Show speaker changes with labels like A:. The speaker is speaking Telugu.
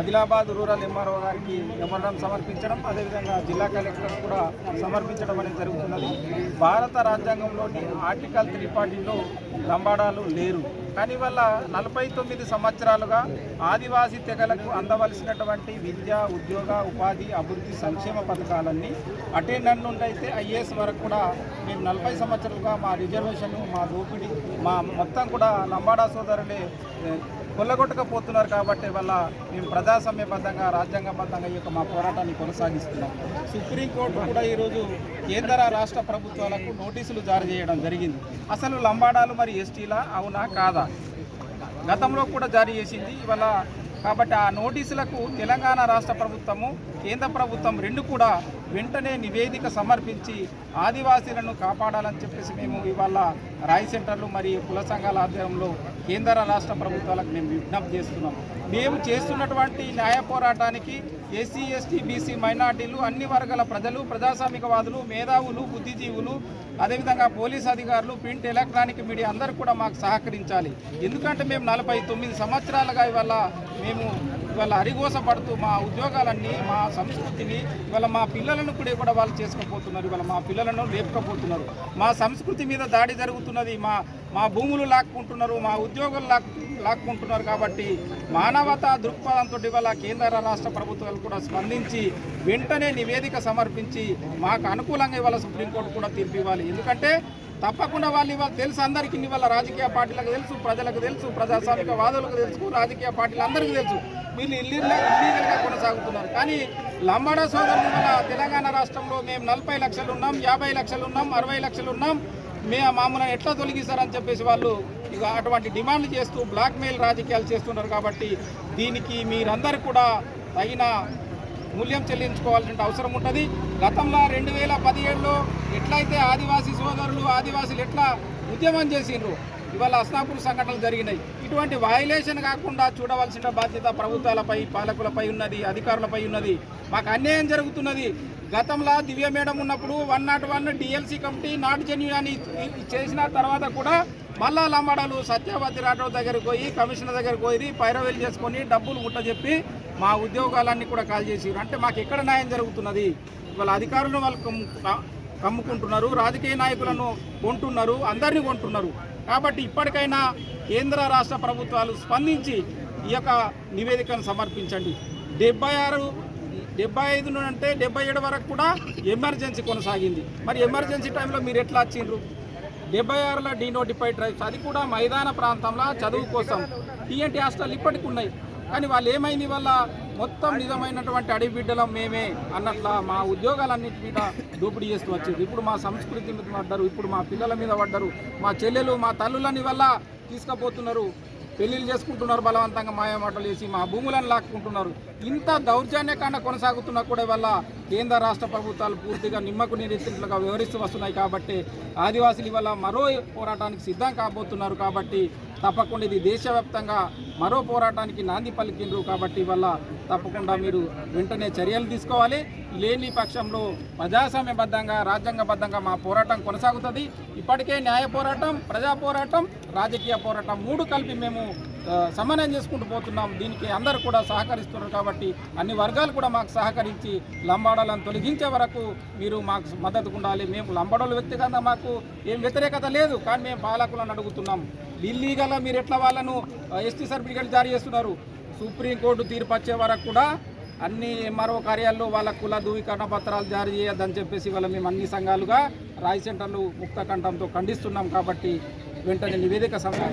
A: ఆదిలాబాద్ రూరల్ ఎంఆర్ఓ గారికి మెమోరాండం సమర్పించడం అదేవిధంగా జిల్లా కలెక్టర్ కూడా సమర్పించడం అనేది జరుగుతున్నది. భారత రాజ్యాంగంలోని ఆర్టికల్ త్రీ ఫార్టీలో లంబాడాలు లేరు. కానీ వల్ల నలభై తొమ్మిది సంవత్సరాలుగా ఆదివాసీ తెగలకు అందవలసినటువంటి విద్య ఉద్యోగ ఉపాధి అభివృద్ధి సంక్షేమ పథకాలన్నీ అటెండెంట్ నుండి అయితే ఐఏఎస్ వరకు కూడా మేము నలభై సంవత్సరాలుగా మా రిజర్వేషన్ మా దోపిడీ మా మొత్తం కూడా లంబాడా సోదరులే కొల్లగొట్టకపోతున్నారు కాబట్టి వల్ల మేము ప్రజాసమ్యబద్ధంగా రాజ్యాంగబద్ధంగా ఈ యొక్క మా పోరాటాన్ని కొనసాగిస్తున్నాం. సుప్రీంకోర్టు కూడా ఈరోజు కేంద్ర రాష్ట్ర ప్రభుత్వాలకు నోటీసులు జారీ చేయడం జరిగింది. అసలు లంబాడాలు మరి ఎస్టీలా అవునా కాదా? గతంలో కూడా జారీ చేసింది ఇవాళ. కాబట్టి ఆ నోటీసులకు తెలంగాణ రాష్ట్ర ప్రభుత్వము కేంద్ర ప్రభుత్వం రెండు కూడా వెంటనే నివేదిక సమర్పించి ఆదివాసీలను కాపాడాలని చెప్పేసి మేము ఇవాళ రాయ్ సెంటర్లు మరియు కుల సంఘాల ఆధ్వర్యంలో కేంద్ర రాష్ట్ర ప్రభుత్వాలకు మేము విజ్ఞప్తి చేస్తున్నాం. మేము చేస్తున్నటువంటి న్యాయ పోరాటానికి ఎస్సీ ఎస్టీ బీసీ మైనార్టీలు అన్ని వర్గాల ప్రజలు ప్రజాస్వామికవాదులు మేధావులు బుద్ధిజీవులు అదేవిధంగా పోలీస్ అధికారులు ప్రింట్ ఎలక్ట్రానిక్ మీడియా అందరూ కూడా మాకు సహకరించాలి. ఎందుకంటే మేము నలభై తొమ్మిది సంవత్సరాలుగా ఇవాళ మేము ఇవాళ అరిగోస పడుతూ మా ఉద్యోగాలన్నీ మా సంస్కృతిని ఇవాళ మా పిల్లలను కూడా కూడా వాళ్ళు చేసుకోపోతున్నారు ఇవాళ మా పిల్లలను లేపకపోతున్నారు మా సంస్కృతి మీద దాడి జరుగుతున్నది మా మా భూములు లాక్కుంటున్నారు మా ఉద్యోగులు లాక్ లాక్కుంటున్నారు కాబట్టి మానవతా దృక్పథంతో ఇవాళ కేంద్ర రాష్ట్ర ప్రభుత్వాలు కూడా స్పందించి వెంటనే నివేదిక సమర్పించి మాకు అనుకూలంగా ఇవాళ సుప్రీంకోర్టు కూడా తీర్పు ఇవ్వాలి. ఎందుకంటే తప్పకుండా వాళ్ళు ఇవాళ తెలుసు అందరికీ ఇవాళ రాజకీయ పార్టీలకు తెలుసు ప్రజలకు తెలుసు ప్రజాస్వామిక వాదులకు తెలుసు రాజకీయ పార్టీలు అందరికీ తెలుసు. వీళ్ళు ఇల్లు ఇల్లీగల్గా కొనసాగుతున్నారు. కానీ లంబాడా సోదరులు వల్ల తెలంగాణ రాష్ట్రంలో మేము నలభై లక్షలు ఉన్నాం యాభై లక్షలు ఉన్నాం అరవై లక్షలు ఉన్నాం. మే మామూలు ఎట్లా తొలగిస్తారని చెప్పేసి వాళ్ళు ఇక అటువంటి డిమాండ్లు చేస్తూ బ్లాక్మెయిల్ రాజకీయాలు చేస్తున్నారు కాబట్టి దీనికి మీరందరూ కూడా తగిన మూల్యం చెల్లించుకోవాల్సిన అవసరం ఉంటుంది. గతంలో రెండు వేల పదిహేడులో ఎట్లయితే ఆదివాసీ సోదరులు ఆదివాసీలు ఎట్లా ఉద్యమం చేసిండ్రు ఇవాళ అస్నాపూర్ సంఘటనలు జరిగినాయి. ఇటువంటి వయలేషన్ కాకుండా చూడవలసిన బాధ్యత ప్రభుత్వాలపై పాలకులపై ఉన్నది అధికారులపై ఉన్నది. మాకు అన్యాయం జరుగుతున్నది. గతంలో దివ్య మేడం ఉన్నప్పుడు one naught one DLC committee not genuine అని చేసిన తర్వాత కూడా మళ్ళా లంబాడాలు సత్యవతి రాఠోడ్ దగ్గరికి పోయి కమిషనర్ దగ్గరికి పోయి పైరవేలు చేసుకొని డబ్బులు ముట్టజెప్పి మా ఉద్యోగాలన్నీ కూడా కాల్ చేసారు అంటే మాకు ఎక్కడ న్యాయం జరుగుతున్నది? వాళ్ళ అధికారులను వాళ్ళు కమ్ముకుంటున్నారు రాజకీయ నాయకులను కొంటున్నారు అందరినీ కొంటున్నారు. కాబట్టి ఇప్పటికైనా కేంద్ర రాష్ట్ర ప్రభుత్వాలు స్పందించి ఈ యొక్క నివేదికను సమర్పించండి. డెబ్బై ఆరు డెబ్బై ఐదు అంటే డెబ్బై ఏడు వరకు కూడా ఎమర్జెన్సీ కొనసాగింది. మరి ఎమర్జెన్సీ టైంలో మీరు ఎట్లా వచ్చిండ్రు? డెబ్బై ఆరులో డీనోటిఫైడ్ ట్రైబ్స్ అది కూడా మైదాన ప్రాంతంలో చదువు కోసం. టీఎన్టీ హాస్టల్ ఇప్పటికి ఉన్నాయి. కానీ వాళ్ళు ఏమైంది వల్ల? మొత్తం నిజమైనటువంటి అడవి బిడ్డలం మేమే అన్నట్ల మా ఉద్యోగాలన్నింటి మీద దోపిడీ చేస్తూ వచ్చేది ఇప్పుడు మా సంస్కృతి మీద పడ్డరు ఇప్పుడు మా పిల్లల మీద పడ్డరు మా చెల్లెలు మా తల్లులని వల్ల తీసుకుపోతున్నారు. పెళ్ళిళ్ళు చేసుకుంటున్నారు బలవంతంగా మాయమాటలు వేసి మా భూములను లాక్కుంటున్నారు. ఇంత దౌర్జన్యకాండ కొనసాగుతున్నా కూడా వల్ల కేంద్ర రాష్ట్ర ప్రభుత్వాలు పూర్తిగా నిమ్మకు నీరెత్తినట్లుగా వ్యవహరిస్తూ వస్తున్నాయి కాబట్టి ఆదివాసులు ఇవాళ మరో పోరాటానికి సిద్ధం కాబోతున్నారు కాబట్టి తప్పకుండా ఇది దేశవ్యాప్తంగా మరో పోరాటానికి నాంది పలికిండ్రు కాబట్టి వల్ల తప్పకుండా మీరు వెంటనే చర్యలు తీసుకోవాలి. లేని పక్షంలో ప్రజాస్వామ్యబద్ధంగా రాజ్యాంగబద్ధంగా మా పోరాటం కొనసాగుతుంది. ఇప్పటికే న్యాయ పోరాటం ప్రజా పోరాటం రాజకీయ పోరాటం మూడు కలిపి మేము సమన్వయం చేసుకుంటూ పోతున్నాం. దీనికి అందరూ కూడా సహకరిస్తున్నారు కాబట్టి అన్ని వర్గాలు కూడా మాకు సహకరించి లంబాడాలను తొలగించే వరకు మీరు మాకు మద్దతు ఉండాలి. మేము లంబాడోళ్ళు వ్యక్తిగతంగా మాకు ఏం వ్యతిరేకత లేదు. కానీ మేము పాలకులను అడుగుతున్నాం. ఇల్లీగల్గా మీరు ఎట్లా వాళ్ళను ఎస్టీ సర్టిఫికేట్ జారీ చేస్తున్నారు? సుప్రీంకోర్టు తీర్పు వచ్చే వరకు కూడా అన్ని ఎంఆర్ఓ కార్యాల్లో వాళ్ళ కుల ధృవీకరణ పత్రాలు జారీ చేయొద్దని చెప్పేసి వాళ్ళ మేము అన్ని సంఘాలుగా రాయ్ సెంటర్లు ముక్త కంఠంతో ఖండిస్తున్నాం కాబట్టి వెంటనే నివేదిక సమయం